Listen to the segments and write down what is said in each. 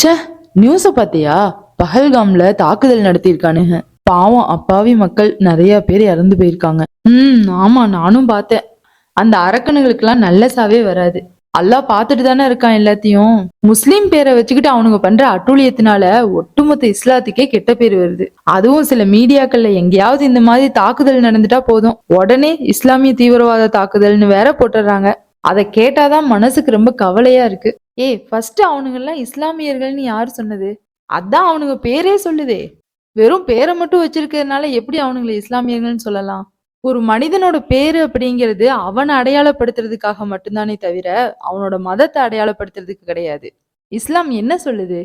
ச்சே நியூஸ பார்த்தியா பஹல்காம்ல தாக்குதல் நடத்தியிருக்கானுங்க. பாவம் அப்பாவி மக்கள் நிறைய பேர் இறந்து போயிருக்காங்க. ம் ஆமா நானும் பார்த்தேன். அந்த அரக்கனுங்களுக்கெல்லாம் நல்ல சாவே வராது. அல்லாஹ் பார்த்துட்டு தானே இருக்கான் எல்லாத்தையும். முஸ்லீம் பேரை வச்சுக்கிட்டு அவனுங்க பண்ற அட்டூழியத்தினால ஒட்டுமொத்த இஸ்லாத்துக்கே கெட்ட பேர் வருது. அதுவும் சில மீடியாக்கள்ல எங்கேயாவது இந்த மாதிரி தாக்குதல் நடந்துட்டா போதும். உடனே இஸ்லாமிய தீவிரவாத தாக்குதல்னு வேற போட்டுடுறாங்க அதை கேட்டாதான் மனசுக்கு ரொம்ப கவலையா இருக்கு. ஏய் ஃபர்ஸ்ட் அவனுங்க எல்லாம் இஸ்லாமியர்கள்னு யார் சொன்னது? அதான் அவனுங்க பேரே சொல்லுதே. வெறும் பேரை மட்டும் வச்சிருக்கிறதுனால எப்படி அவனுங்களை இஸ்லாமியர்கள்னு சொல்லலாம்? ஒரு மனிதனோட பேரு அப்படிங்கிறது அவனை அடையாளப்படுத்துறதுக்காக மட்டும்தானே தவிர அவனோட மதத்தை அடையாளப்படுத்துறதுக்கு கிடையாது. இஸ்லாம் என்ன சொல்லுது?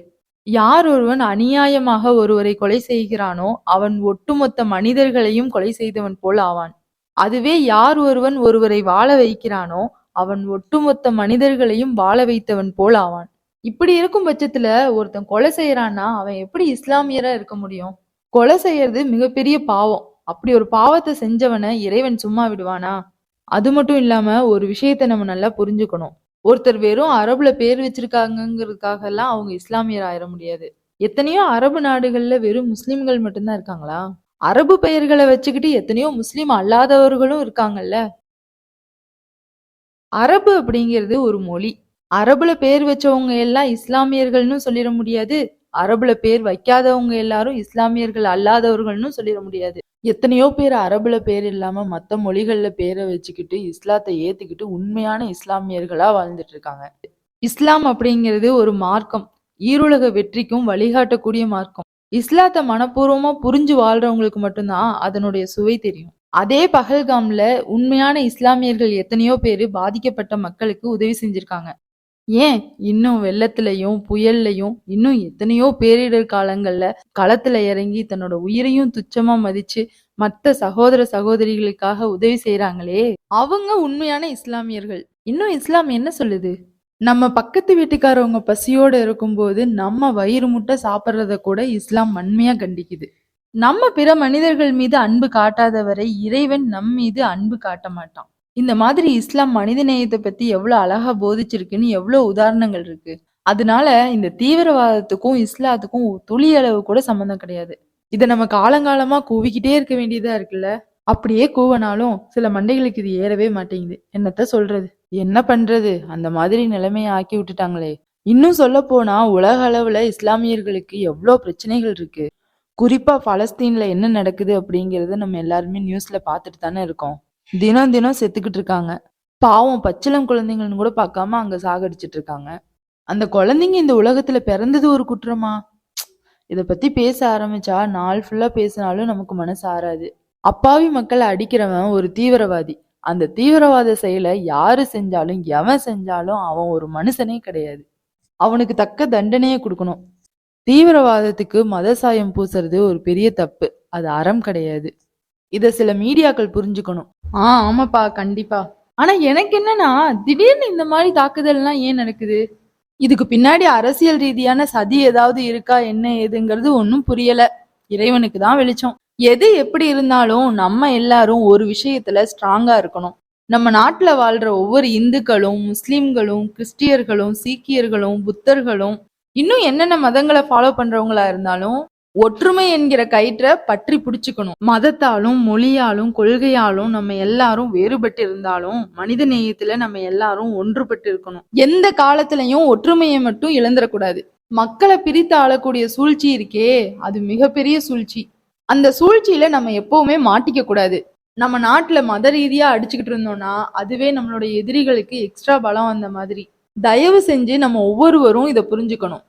யார் ஒருவன் அநியாயமாக ஒருவரை கொலை செய்கிறானோ அவன் ஒட்டுமொத்த மனிதர்களையும் கொலை செய்தவன் போல் ஆவான். அதுவே யார் ஒருவன் ஒருவரை வாழ வைக்கிறானோ அவன் ஒட்டுமொத்த மனிதர்களையும் வாழ வைத்தவன் போல் ஆவான். இப்படி இருக்கும் பட்சத்துல ஒருத்தன் கொலை செய்யறான்னா அவன் எப்படி இஸ்லாமியரா இருக்க முடியும்? கொலை செய்யறது மிகப்பெரிய பாவம். அப்படி ஒரு பாவத்தை செஞ்சவனை இறைவன் சும்மா விடுவானா? அது மட்டும் இல்லாம ஒரு விஷயத்த நம்ம நல்லா புரிஞ்சுக்கணும். ஒருத்தர் வெறும் அரபுல பேர் வச்சிருக்காங்கங்கிறதுக்காக எல்லாம் அவங்க இஸ்லாமியர் ஆயிட முடியாது. எத்தனையோ அரபு நாடுகள்ல வெறும் முஸ்லிம்கள் மட்டும்தான் இருக்காங்களா? அரபு பெயர்களை வச்சுக்கிட்டு எத்தனையோ முஸ்லீம் அல்லாதவர்களும் இருக்காங்கல்ல? அரபு அப்படிங்கிறது ஒரு மொழி. அரபுல பேர் வச்சவங்க எல்லாம் இஸ்லாமியர்கள்னு சொல்லிட முடியாது. அரபுல பேர் வைக்காதவங்க எல்லாரும் இஸ்லாமியர்கள் அல்லாதவர்கள்னு சொல்லிட முடியாது. எத்தனையோ பேர் அரபுல பேர் இல்லாம மத்த மொழிகள்ல பேரை வச்சுக்கிட்டு இஸ்லாத்தை ஏத்துக்கிட்டு உண்மையான இஸ்லாமியர்களா வாழ்ந்துட்டு இருக்காங்க இஸ்லாம் அப்படிங்கிறது ஒரு மார்க்கம். ஈருலக வெற்றிக்கும் வழிகாட்டக்கூடிய மார்க்கம். இஸ்லாத்தை மனப்பூர்வமா புரிஞ்சு வாழ்றவங்களுக்கு மட்டும்தான் அதனுடைய சுவை தெரியும். அதே பகல்காம்ல உண்மையான இஸ்லாமியர்கள் எத்தனையோ பேர் பாதிக்கப்பட்ட மக்களுக்கு உதவி செஞ்சிருக்காங்க. ஏன்? இன்னும் வெள்ளத்திலையும் புயல்லையும் இன்னும் எத்தனையோ பேரிடர் காலங்கள்ல களத்துல இறங்கி தன்னோட உயிரையும் துச்சமா மதிச்சு மத்த சகோதர சகோதரிகளுக்காக உதவி செய்யறாங்களே அவங்க உண்மையான இஸ்லாமியர்கள். இன்னும் இஸ்லாம் என்ன சொல்லுது? நம்ம பக்கத்து வீட்டுக்காரவங்க பசியோட இருக்கும்போது நம்ம வயிறு முட்டை சாப்பிட்றத கூட இஸ்லாம் வன்மையா கண்டிக்குது. நம்ம பிற மனிதர்கள் மீது அன்பு காட்டாத வரை இறைவன் நம் மீது அன்பு காட்ட மாட்டான். இந்த மாதிரி இஸ்லாம் மனித நேயத்தை பத்தி எவ்வளவு அழகா போதிச்சிருக்குன்னு எவ்வளவு உதாரணங்கள் இருக்கு. அதனால இந்த தீவிரவாதத்துக்கும் இஸ்லாத்துக்கும் துளி அளவு கூட சம்மந்தம் கிடையாது. இதை நம்ம காலங்காலமா கூவிக்கிட்டே இருக்க வேண்டியதா இருக்குல்ல? அப்படியே கூவனாலும் சில மண்டைகளுக்கு இது ஏறவே மாட்டேங்குது. என்னத்த சொல்றது? என்ன பண்றது? அந்த மாதிரி நிலைமையை ஆக்கி விட்டுட்டாங்களே. இன்னும் சொல்ல போனா உலக அளவுல இஸ்லாமியர்களுக்கு எவ்வளோ பிரச்சனைகள் இருக்கு. குறிப்பா பலஸ்தீன்ல என்ன நடக்குது அப்படிங்கறத நம்ம எல்லாருமே நியூஸ்ல பார்த்துட்டு தானே இருக்கோம். தினம் தினம் செத்துக்கிட்டு இருக்காங்க. பாவம் பச்சிளம் குழந்தைங்கன்னு கூட பார்க்காம அங்க சாகடிச்சிட்டு இருக்காங்க. அந்த குழந்தைங்க இந்த உலகத்துல பிறந்தது ஒரு குற்றமா? இத பத்தி பேச ஆரம்பிச்சா நாள் ஃபுல்லா பேசினாலும் நமக்கு மனசு ஆறாது. அப்பாவி மக்களை அடிக்கிறவன் ஒரு தீவிரவாதி. அந்த தீவிரவாத செயலை யாரு செஞ்சாலும் எவன் செஞ்சாலும் அவன் ஒரு மனுஷனே கிடையாது. அவனுக்கு தக்க தண்டனையை கொடுக்கணும். தீவிரவாதத்துக்கு மத சாயம் பூசுறது ஒரு பெரிய தப்பு. அது அறம் கிடையாது. இத சில மீடியாக்கள் புரிஞ்சுக்கணும். ஆ ஆமாப்பா கண்டிப்பா. ஆனா எனக்கு என்னன்னா திடீர்னு இந்த மாதிரி தாக்குதல்லாம் ஏன் நடக்குது? இதுக்கு பின்னாடி அரசியல் ரீதியான சதி ஏதாவது இருக்கா என்ன ஏதுங்கிறது ஒன்றும் புரியல. இறைவனுக்கு தான் வெளிச்சம். எது எப்படி இருந்தாலும் நம்ம எல்லாரும் ஒரு விஷயத்துல ஸ்ட்ராங்கா இருக்கணும். நம்ம நாட்டுல வாழ்ற ஒவ்வொரு இந்துக்களும் முஸ்லிம்களும் கிறிஸ்டியர்களும் சீக்கியர்களும் புத்தர்களும் இன்னும் என்னென்ன மதங்களை ஃபாலோ பண்றவங்களா இருந்தாலும் ஒற்றுமை என்கிற கயிற்றை பற்றி பிடிச்சுக்கணும். மதத்தாலும் மொழியாலும் கொள்கையாலும் நம்ம எல்லாரும் வேறுபட்டு இருந்தாலும் மனித நேயத்துல நம்ம எல்லாரும் ஒன்றுபட்டு இருக்கணும். எந்த காலத்திலையும் ஒற்றுமையை மட்டும் இழந்துடக்கூடாது. மக்களை பிரித்து ஆளக்கூடிய சூழ்ச்சி இருக்கே அது மிகப்பெரிய சூழ்ச்சி. அந்த சூழ்ச்சியில நம்ம எப்பவுமே மாட்டிக்க கூடாது நம்ம நாட்டுல மத ரீதியா அடிச்சுக்கிட்டு இருந்தோம்னா அதுவே நம்மளோட எதிரிகளுக்கு எக்ஸ்ட்ரா பலம் வந்த மாதிரி. தயவு செஞ்சு நம்ம ஒவ்வொருவரும் இதை புரிஞ்சுக்கணும்.